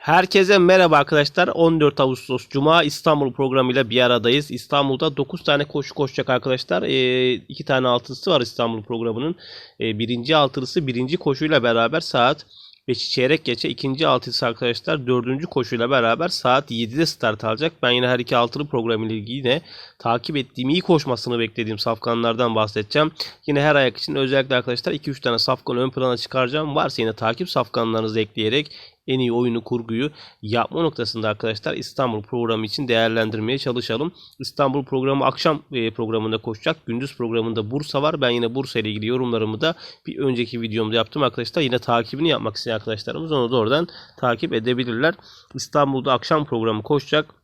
Herkese merhaba arkadaşlar. 14 Ağustos Cuma İstanbul programıyla bir aradayız. İstanbul'da 9 tane koşu koşacak arkadaşlar. 2 tane altılısı var İstanbul programının. Ee, birinci altılısı birinci koşuyla beraber saat 5 çeyrek geçe ikinci altılısı arkadaşlar dördüncü koşuyla beraber saat 7'de start alacak. Ben yine her iki altılı programıyla ilgili yine takip ettiğim iyi koşmasını beklediğim safkanlardan bahsedeceğim. Yine her ayak için özellikle arkadaşlar 2-3 tane safkan ön plana çıkaracağım. Varsa yine takip safkanlarınızı ekleyerek en iyi oyunu kurguyu yapma noktasında arkadaşlar İstanbul programı için değerlendirmeye çalışalım. İstanbul programı akşam e, programında koşacak. Gündüz programında Bursa var. Ben yine Bursa ile ilgili yorumlarımı da bir önceki videomda yaptım arkadaşlar. Yine takibini yapmak isteyen arkadaşlarımız onu da oradan takip edebilirler. İstanbul'da akşam programı koşacak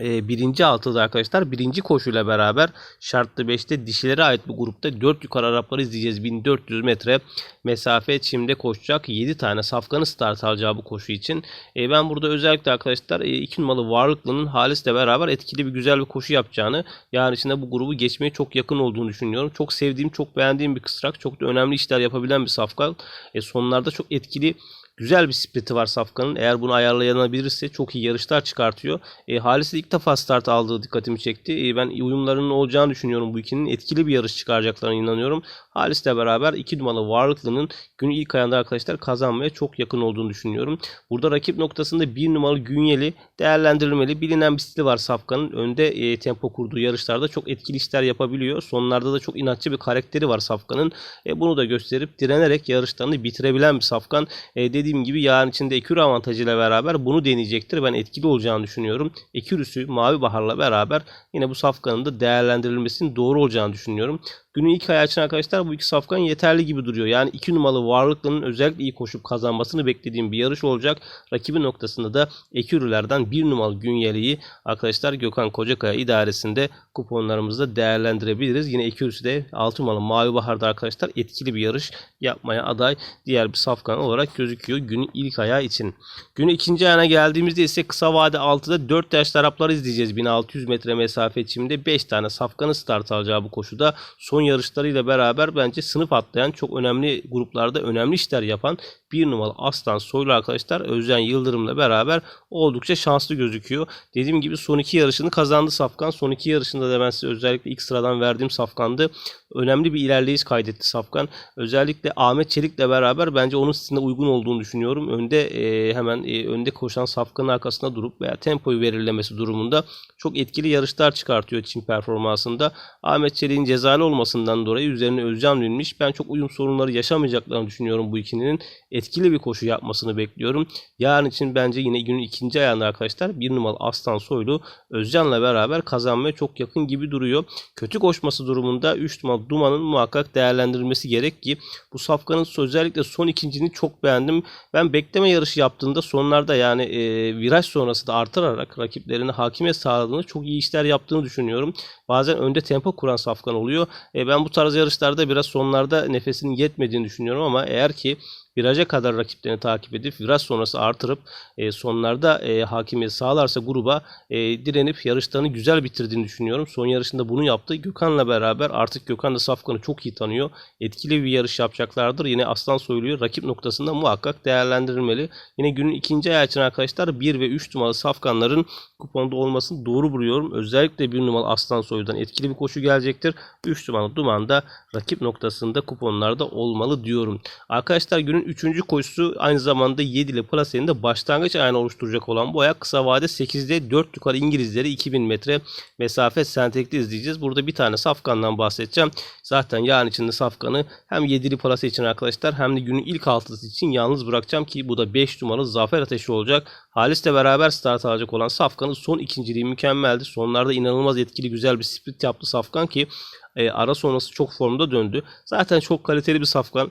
e, birinci altıda arkadaşlar birinci koşuyla beraber şartlı 5'te dişilere ait bu grupta 4 yukarı Arapları izleyeceğiz. 1400 metre mesafe çimde koşacak 7 tane safkanı start alacağı bu koşu için. E, ben burada özellikle arkadaşlar 2 e, numaralı Varlıklı'nın Halis'le beraber etkili bir güzel bir koşu yapacağını yani içinde bu grubu geçmeye çok yakın olduğunu düşünüyorum. Çok sevdiğim çok beğendiğim bir kısrak çok da önemli işler yapabilen bir safkan. E, sonlarda çok etkili Güzel bir spliti var Safkan'ın. Eğer bunu ayarlayabilirse çok iyi yarışlar çıkartıyor. E, Halis ilk defa start aldığı dikkatimi çekti. E, ben uyumlarının olacağını düşünüyorum bu ikinin. Etkili bir yarış çıkaracaklarına inanıyorum. Halis'le beraber 2 numaralı Varlıklı'nın günü ilk ayında arkadaşlar kazanmaya çok yakın olduğunu düşünüyorum. Burada rakip noktasında 1 numaralı Günyeli değerlendirilmeli. Bilinen bir stili var Safkan'ın. Önde e, tempo kurduğu yarışlarda çok etkili işler yapabiliyor. Sonlarda da çok inatçı bir karakteri var Safkan'ın. E, bunu da gösterip direnerek yarışlarını bitirebilen bir Safkan. E, dediğim gibi yarın içinde Ekür avantajıyla beraber bunu deneyecektir. Ben etkili olacağını düşünüyorum. Ekürüsü Mavi Bahar'la beraber yine bu Safkan'ın da değerlendirilmesinin doğru olacağını düşünüyorum. Günün ilk ayağı için arkadaşlar bu iki safkan yeterli gibi duruyor. Yani iki numaralı varlıklının özellikle iyi koşup kazanmasını beklediğim bir yarış olacak. Rakibi noktasında da Ekürülerden bir numaralı Günyeli'yi arkadaşlar Gökhan Kocakaya idaresinde kuponlarımızda değerlendirebiliriz. Yine Ekürüsü de 6 numaralı Mavi Bahar'da arkadaşlar etkili bir yarış yapmaya aday diğer bir safkan olarak gözüküyor günün ilk ayağı için. Günün ikinci ayağına geldiğimizde ise kısa vade 6'da 4 yaşlı Araplar izleyeceğiz. 1600 metre mesafe içinde 5 tane safkanı start alacağı bu koşuda son yarışlarıyla beraber bence sınıf atlayan çok önemli gruplarda önemli işler yapan bir numaralı Aslan Soylu arkadaşlar Özcan Yıldırım'la beraber oldukça şanslı gözüküyor. Dediğim gibi son iki yarışını kazandı Safkan. Son iki yarışında da ben size özellikle ilk sıradan verdiğim Safkan'dı. Önemli bir ilerleyiş kaydetti Safkan. Özellikle Ahmet Çelik'le beraber bence onun stiline uygun olduğunu düşünüyorum. Önde e, hemen e, önde koşan Safkan'ın arkasında durup veya tempoyu belirlemesi durumunda çok etkili yarışlar çıkartıyor Çin performansında. Ahmet Çelik'in cezalı olmasından dolayı üzerine Özcan binmiş. Ben çok uyum sorunları yaşamayacaklarını düşünüyorum bu ikilinin. Etkili bir koşu yapmasını bekliyorum. Yarın için bence yine günün ikinci ayağında arkadaşlar bir numaralı Aslan Soylu Özcan'la beraber kazanmaya çok yakın gibi duruyor. Kötü koşması durumunda 3 numaralı Duman'ın muhakkak değerlendirilmesi gerek ki bu safkanın özellikle son ikincini çok beğendim. Ben bekleme yarışı yaptığında sonlarda yani e, viraj sonrası da artırarak rakiplerine hakimiyet sağladığını çok iyi işler yaptığını düşünüyorum. Bazen önde tempo kuran safkan oluyor. Ben bu tarz yarışlarda biraz sonlarda nefesinin yetmediğini düşünüyorum ama eğer ki viraja kadar rakiplerini takip edip viraj sonrası artırıp e, sonlarda e, hakimiyet sağlarsa gruba e, direnip yarışlarını güzel bitirdiğini düşünüyorum. Son yarışında bunu yaptı. Gökhan'la beraber artık Gökhan da Safkan'ı çok iyi tanıyor. Etkili bir yarış yapacaklardır. Yine Aslan Soylu'yu rakip noktasında muhakkak değerlendirilmeli. Yine günün ikinci ayağı için arkadaşlar 1 ve 3 numaralı Safkanların kuponda olmasını doğru buluyorum. Özellikle 1 numaralı Aslan Soylu'dan etkili bir koşu gelecektir. 3 numaralı Duman da rakip noktasında kuponlarda olmalı diyorum. Arkadaşlar günün 3. koşusu aynı zamanda 7 ile Plase'nin de başlangıç ayağını oluşturacak olan bu ayak kısa vade 8'de 4 yukarı İngilizleri 2000 metre mesafe sentekli izleyeceğiz. Burada bir tane safkandan bahsedeceğim. Zaten yarın içinde safkanı hem 7'li Plase için arkadaşlar hem de günün ilk altısı için yalnız bırakacağım ki bu da 5 numaralı Zafer Ateşi olacak. Halis'le beraber start alacak olan Safkan'ın son ikinciliği mükemmeldi. Sonlarda inanılmaz etkili güzel bir split yaptı Safkan ki e, ara sonrası çok formda döndü. Zaten çok kaliteli bir Safkan.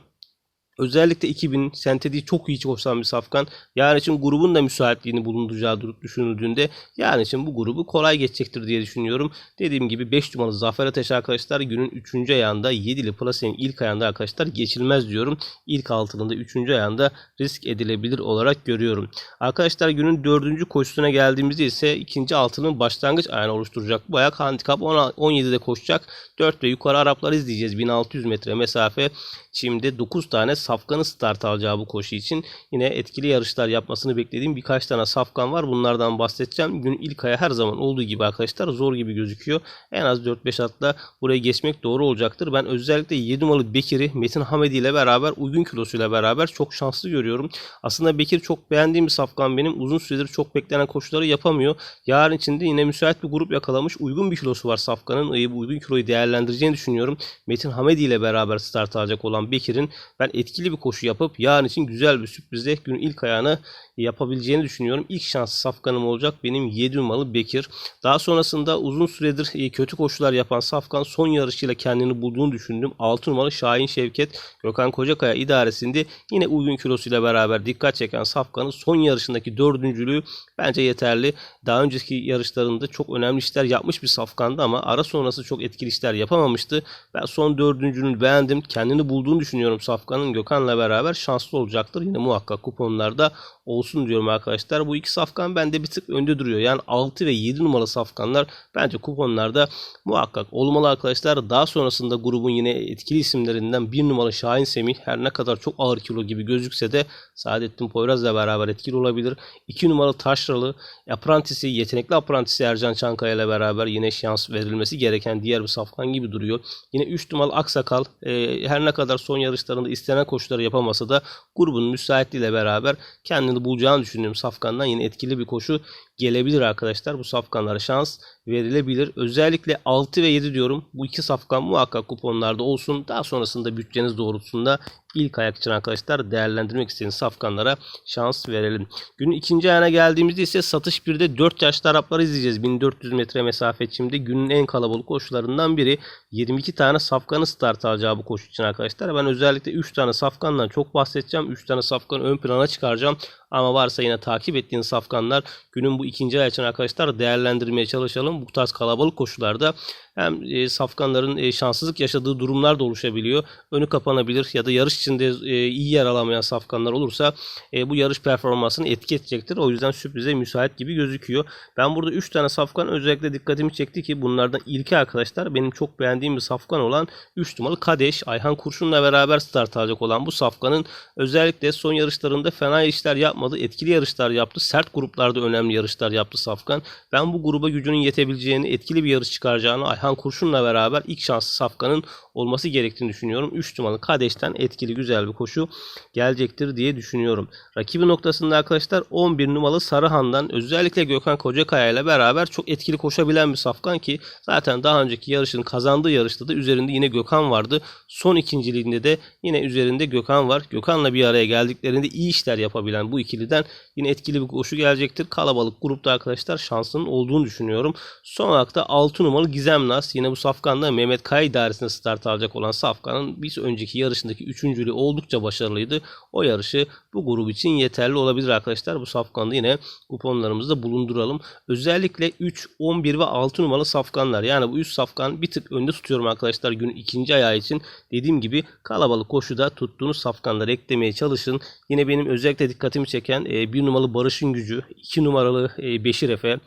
Özellikle 2000 sentediği çok iyi koşan bir safkan. Yarın için grubun da müsaitliğini bulundurucağı durup düşünüldüğünde yarın için bu grubu kolay geçecektir diye düşünüyorum. Dediğim gibi 5 numaralı Zafer Ateş arkadaşlar günün 3. ayağında 7'li Plase'nin ilk ayağında arkadaşlar geçilmez diyorum. İlk altında 3. ayağında risk edilebilir olarak görüyorum. Arkadaşlar günün 4. koşusuna geldiğimizde ise ikinci altının başlangıç ayağını oluşturacak. Bu ayak handikap 17'de koşacak. 4 ve yukarı Araplar izleyeceğiz. 1600 metre mesafe. Şimdi 9 tane safkanın start alacağı bu koşu için yine etkili yarışlar yapmasını beklediğim birkaç tane safkan var. Bunlardan bahsedeceğim. Gün ilk aya her zaman olduğu gibi arkadaşlar zor gibi gözüküyor. En az 4-5 atla buraya geçmek doğru olacaktır. Ben özellikle 7 numaralı Bekir'i Metin Hamedi ile beraber uygun kilosuyla beraber çok şanslı görüyorum. Aslında Bekir çok beğendiğim bir safkan benim. Uzun süredir çok beklenen koşuları yapamıyor. Yarın içinde yine müsait bir grup yakalamış. Uygun bir kilosu var safkanın. Bu uygun kiloyu değerlendireceğini düşünüyorum. Metin Hamedi ile beraber start alacak olan Bekir'in ben etkili bir koşu yapıp yarın için güzel bir sürprizle günün ilk ayağını yapabileceğini düşünüyorum. İlk şans safkanım olacak benim 7 numaralı Bekir. Daha sonrasında uzun süredir e, kötü koşular yapan Safkan son yarışıyla kendini bulduğunu düşündüm. 6 numaralı Şahin Şevket Gökhan Kocakaya idaresinde yine uygun kilosuyla beraber dikkat çeken Safkan'ın son yarışındaki dördüncülüğü bence yeterli. Daha önceki yarışlarında çok önemli işler yapmış bir Safkan'dı ama ara sonrası çok etkili işler yapamamıştı. Ben son dördüncülüğünü beğendim. Kendini bulduğunu düşünüyorum Safkan'ın. Gökhan'la beraber şanslı olacaktır. Yine muhakkak kuponlarda olsun diyorum arkadaşlar. Bu iki safkan bende bir tık önde duruyor. Yani 6 ve 7 numaralı safkanlar bence kuponlarda muhakkak olmalı arkadaşlar. Daha sonrasında grubun yine etkili isimlerinden 1 numaralı Şahin Semih her ne kadar çok ağır kilo gibi gözükse de Saadettin Poyraz'la beraber etkili olabilir. 2 numaralı Taşralı Aprantisi, yetenekli Aprantisi Ercan Çankaya ile beraber yine şans verilmesi gereken diğer bir safkan gibi duruyor. Yine 3 numaralı Aksakal e, her ne kadar son yarışlarında istenen koşuları yapamasa da grubun müsaitliğiyle beraber kendini bulacağını düşündüğüm safkandan yine etkili bir koşu gelebilir arkadaşlar. Bu safkanlara şans verilebilir. Özellikle 6 ve 7 diyorum. Bu iki safkan muhakkak kuponlarda olsun. Daha sonrasında bütçeniz doğrultusunda ilk ayak için arkadaşlar değerlendirmek istediğiniz safkanlara şans verelim. Günün ikinci ayağına geldiğimizde ise satış 1'de 4 yaşlı Arapları izleyeceğiz. 1400 metre mesafe şimdi günün en kalabalık koşularından biri. 22 tane safkanı start alacağı bu koşu için arkadaşlar. Ben özellikle 3 tane safkandan çok bahsedeceğim. 3 tane safkanı ön plana çıkaracağım. Ama varsa yine takip ettiğin safkanlar günün bu ikinci ay için arkadaşlar değerlendirmeye çalışalım. Bu tarz kalabalık koşularda hem e, safkanların e, şanssızlık yaşadığı durumlar da oluşabiliyor. Önü kapanabilir ya da yarış içinde e, iyi yer alamayan safkanlar olursa e, bu yarış performansını etki edecektir. O yüzden sürprize müsait gibi gözüküyor. Ben burada 3 tane safkan özellikle dikkatimi çekti ki bunlardan ilki arkadaşlar benim çok beğendiğim bir safkan olan 3 numaralı Kadeş. Ayhan Kurşun'la beraber start alacak olan bu safkanın özellikle son yarışlarında fena işler yapmadı. Etkili yarışlar yaptı. Sert gruplarda önemli yarışlar yaptı safkan. Ben bu gruba gücünün yetebileceğini, etkili bir yarış çıkaracağını Ayhan Kurşun'la beraber ilk şanslı safkanın olması gerektiğini düşünüyorum. 3 numaralı Kadeş'ten etkili güzel bir koşu gelecektir diye düşünüyorum. Rakibi noktasında arkadaşlar 11 numaralı Sarıhan'dan özellikle Gökhan Kocakaya ile beraber çok etkili koşabilen bir safkan ki zaten daha önceki yarışın kazandığı yarışta da üzerinde yine Gökhan vardı. Son ikinciliğinde de yine üzerinde Gökhan var. Gökhan'la bir araya geldiklerinde iyi işler yapabilen bu ikiliden yine etkili bir koşu gelecektir. Kalabalık grupta arkadaşlar şansının olduğunu düşünüyorum. Son olarak da 6 numaralı Gizem Nas yine bu safkanda Mehmet Kaya idaresinde start alacak olan safkanın bir önceki yarışındaki üçüncülüğü oldukça başarılıydı. O yarışı bu grup için yeterli olabilir arkadaşlar. Bu safkanda yine kuponlarımızda bulunduralım. Özellikle 3, 11 ve 6 numaralı safkanlar. Yani bu 3 safkan bir tık önde tutuyorum arkadaşlar günün ikinci ayağı için. Dediğim gibi kalabalık koşuda tuttuğunuz safkanları eklemeye çalışın. Yine benim özellikle dikkatimi çeken 1 numaralı Barış'ın gücü, 2 numaralı Beşir Efe,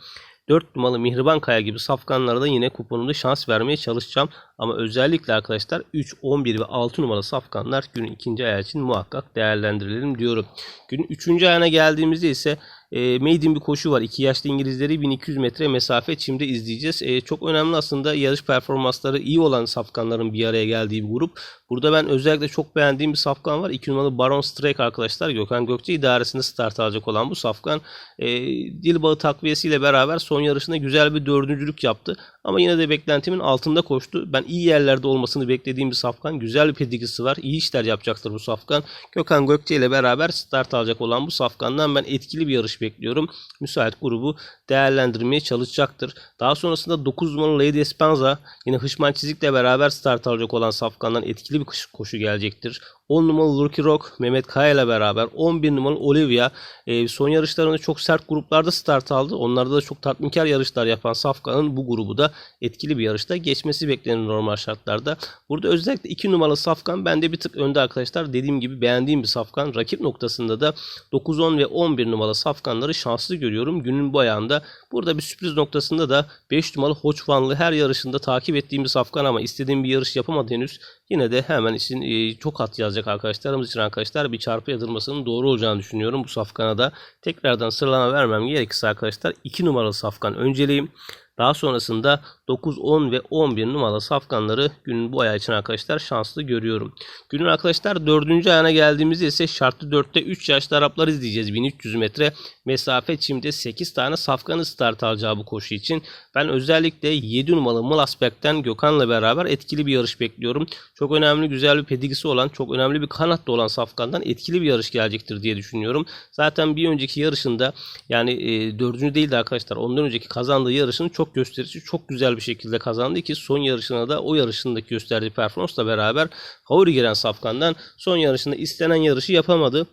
4 numaralı Mihriban Kaya gibi safkanlara da yine kuponumda şans vermeye çalışacağım. Ama özellikle arkadaşlar 3, 11 ve 6 numaralı safkanlar günün ikinci ayağı için muhakkak değerlendirilelim diyorum. Günün üçüncü ayağına geldiğimizde ise e, maiden bir koşu var. 2 yaşlı İngilizleri 1200 metre mesafe çimde izleyeceğiz. E, çok önemli aslında yarış performansları iyi olan safkanların bir araya geldiği bir grup. Burada ben özellikle çok beğendiğim bir safkan var. 2 numaralı Baron Strike arkadaşlar. Gökhan Gökçe idaresinde start alacak olan bu safkan. E, dil bağı takviyesiyle beraber son yarışında güzel bir dördüncülük yaptı. Ama yine de beklentimin altında koştu. Ben iyi yerlerde olmasını beklediğim bir safkan. Güzel bir pedigrisi var. İyi işler yapacaktır bu safkan. Gökhan Gökçe ile beraber start alacak olan bu safkandan ben etkili bir yarış bekliyorum. Müsait grubu değerlendirmeye çalışacaktır. Daha sonrasında 9 numaralı Lady Espenza yine Hışman Çizik'le beraber start alacak olan safkandan etkili bir koşu gelecektir. 10 numaralı Lucky Rock Mehmet Kaya ile beraber 11 numaralı Olivia e, son yarışlarında çok sert gruplarda start aldı. Onlarda da çok tatminkar yarışlar yapan Safkan'ın bu grubu da etkili bir yarışta geçmesi beklenir normal şartlarda. Burada özellikle 2 numaralı Safkan bende bir tık önde arkadaşlar. Dediğim gibi beğendiğim bir Safkan. Rakip noktasında da 9, 10 ve 11 numaralı Safkanları şanslı görüyorum günün bu ayağında. Burada bir sürpriz noktasında da 5 numaralı Hoçvanlı her yarışında takip ettiğim bir Safkan ama istediğim bir yarış yapamadı henüz. Yine de hemen için e, çok at yazacak arkadaşlarımız için arkadaşlar bir çarpı yatırmasının doğru olacağını düşünüyorum bu safkana da. Tekrardan sıralama vermem gerekirse arkadaşlar 2 numaralı safkan önceliğim. Daha sonrasında 9, 10 ve 11 numaralı safkanları günün bu ayağı için arkadaşlar şanslı görüyorum. Günün arkadaşlar 4. ayağına geldiğimizde ise şartlı 4'te 3 yaşlı Araplar izleyeceğiz. 1300 metre mesafe çimde 8 tane safkanı start alacağı bu koşu için. Ben özellikle 7 numaralı Malasberg'den Gökhan'la beraber etkili bir yarış bekliyorum. Çok önemli güzel bir pedigisi olan çok önemli bir kanatlı olan safkandan etkili bir yarış gelecektir diye düşünüyorum. Zaten bir önceki yarışında yani e, dördüncü değil de arkadaşlar ondan önceki kazandığı yarışını çok gösterici çok güzel bir şekilde kazandı ki son yarışına da o yarışındaki gösterdiği performansla beraber favori giren Safkan'dan son yarışında istenen yarışı yapamadı.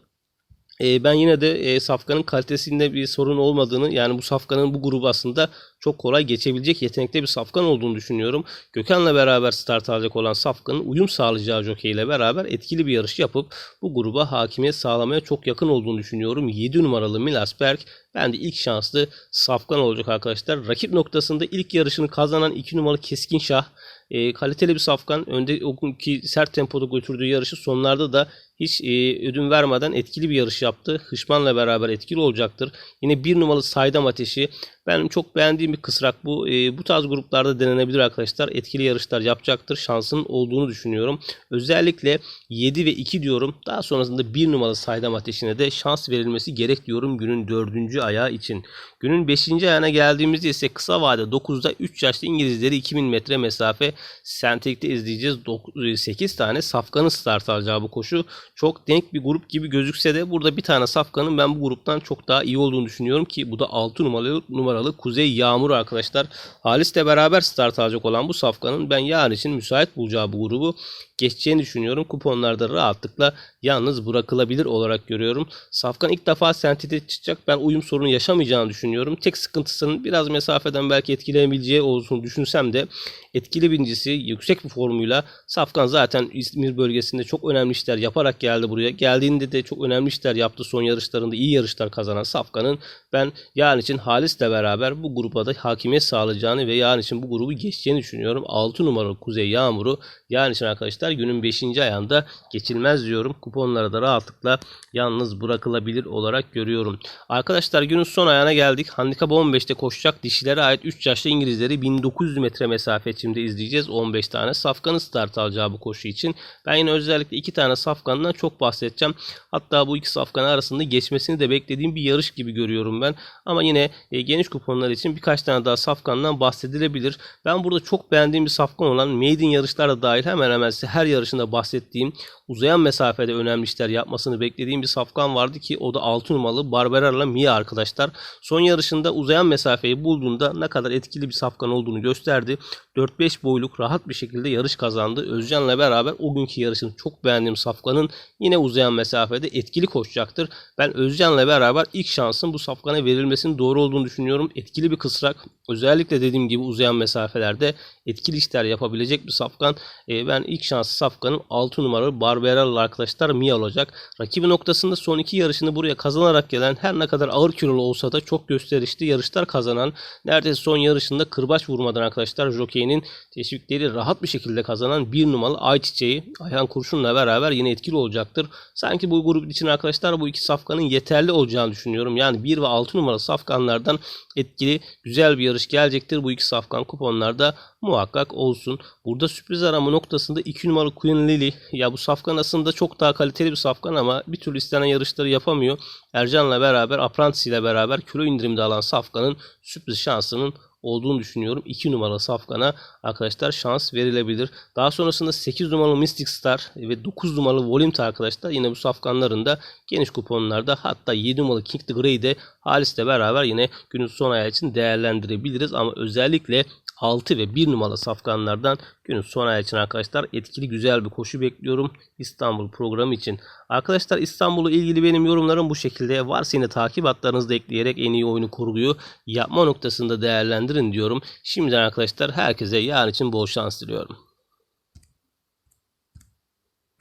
E, ben yine de e, Safkan'ın kalitesinde bir sorun olmadığını yani bu Safkan'ın bu grubu aslında çok kolay geçebilecek yetenekte bir Safkan olduğunu düşünüyorum. Gökhan'la beraber start alacak olan Safkan'ın uyum sağlayacağı jockey ile beraber etkili bir yarış yapıp bu gruba hakimiyet sağlamaya çok yakın olduğunu düşünüyorum. 7 numaralı Milasberg ben de ilk şanslı Safkan olacak arkadaşlar. Rakip noktasında ilk yarışını kazanan 2 numaralı Keskin Şah e, kaliteli bir safkan. Önde günkü sert tempoda götürdüğü yarışı sonlarda da hiç e, ödün vermeden etkili bir yarış yaptı. Hışman'la beraber etkili olacaktır. Yine bir numaralı Saydam Ateşi. Benim çok beğendiğim bir kısrak bu. E, bu tarz gruplarda denenebilir arkadaşlar. Etkili yarışlar yapacaktır. Şansın olduğunu düşünüyorum. Özellikle 7 ve 2 diyorum. Daha sonrasında bir numaralı Saydam Ateşi'ne de şans verilmesi gerek diyorum günün 4. ayağı için. Günün 5. ayağına geldiğimizde ise kısa vade 9'da 3 yaşlı İngilizleri 2000 metre mesafe sentelikte izleyeceğiz. 8 tane safkanın start alacağı bu koşu. Çok denk bir grup gibi gözükse de burada bir tane safkanın ben bu gruptan çok daha iyi olduğunu düşünüyorum ki bu da 6 numaralı, numaralı Kuzey Yağmur arkadaşlar. Halis'le beraber start alacak olan bu safkanın ben yarın için müsait bulacağı bu grubu geçeceğini düşünüyorum. Kuponlarda rahatlıkla yalnız bırakılabilir olarak görüyorum. Safkan ilk defa sentete çıkacak. Ben uyum sorunu yaşamayacağını düşünüyorum. Tek sıkıntısının biraz mesafeden belki etkileyebileceği olduğunu düşünsem de etkili birincisi yüksek bir formuyla Safkan zaten İzmir bölgesinde çok önemli işler yaparak geldi buraya. Geldiğinde de çok önemli işler yaptı. Son yarışlarında iyi yarışlar kazanan Safkan'ın ben yarın için Halis'le beraber bu gruba da hakimiyet sağlayacağını ve yarın için bu grubu geçeceğini düşünüyorum. 6 numaralı Kuzey Yağmur'u yarın için arkadaşlar günün 5. ayağında geçilmez diyorum. Kuponlara da rahatlıkla yalnız bırakılabilir olarak görüyorum. Arkadaşlar günün son ayağına geldik. Handikap 15'te koşacak dişilere ait 3 yaşlı İngilizleri 1900 metre mesafe içinde izleyeceğiz. 15 tane safkanı start alacağı bu koşu için. Ben yine özellikle 2 tane safkandan çok bahsedeceğim. Hatta bu iki safkan arasında geçmesini de beklediğim bir yarış gibi görüyorum ben. Ama yine e, geniş kuponlar için birkaç tane daha safkandan bahsedilebilir. Ben burada çok beğendiğim bir safkan olan maiden yarışlar da dahil hemen hemen her yarışında bahsettiğim uzayan mesafede önemli işler yapmasını beklediğim bir safkan vardı ki o da 6 numaralı Barberar'la Mia arkadaşlar. Son yarışında uzayan mesafeyi bulduğunda ne kadar etkili bir safkan olduğunu gösterdi. 4-5 boyluk rahat bir şekilde yarış kazandı. Özcan'la beraber o günkü yarışını çok beğendiğim safkanın yine uzayan mesafede etkili koşacaktır. Ben Özcan'la beraber ilk şansın bu safkana verilmesinin doğru olduğunu düşünüyorum. Etkili bir kısrak. Özellikle dediğim gibi uzayan mesafelerde etkili işler yapabilecek bir safkan. Ee, ben ilk şansı safkanın 6 numaralı Barberar'la arkadaşlar Mia olacak. Rakibi noktasında son iki yarışını buraya kazanarak gelen her ne kadar ağır kilolu olsa da çok gösterişli yarışlar kazanan neredeyse son yarışında kırbaç vurmadan arkadaşlar Jockey'nin teşvikleri rahat bir şekilde kazanan bir numaralı Ayçiçeği Ayhan Kurşun'la beraber yine etkili olacaktır. Sanki bu grup için arkadaşlar bu iki safkanın yeterli olacağını düşünüyorum. Yani 1 ve 6 numaralı safkanlardan etkili güzel bir yarış gelecektir. Bu iki safkan kuponlarda muhakkak olsun. Burada sürpriz arama noktasında 2 numaralı Queen Lily. Ya bu safkan aslında çok daha kaliteli bir safkan ama bir türlü istenen yarışları yapamıyor. Ercan'la beraber, Apprentice ile beraber kilo indirimde alan safkanın sürpriz şansının olduğunu düşünüyorum. 2 numaralı Safkan'a arkadaşlar şans verilebilir. Daha sonrasında 8 numaralı Mystic Star ve 9 numaralı Volumte arkadaşlar yine bu Safkanların da geniş kuponlarda hatta 7 numaralı King the Grey'i de Halis'le beraber yine günün son ayağı için değerlendirebiliriz. Ama özellikle 6 ve 1 numaralı safkanlardan günün son ay için arkadaşlar etkili güzel bir koşu bekliyorum İstanbul programı için. Arkadaşlar İstanbul'la ilgili benim yorumlarım bu şekilde. Varsa yine takip hatlarınızı ekleyerek en iyi oyunu kurguyu yapma noktasında değerlendirin diyorum. Şimdiden arkadaşlar herkese yarın için bol şans diliyorum.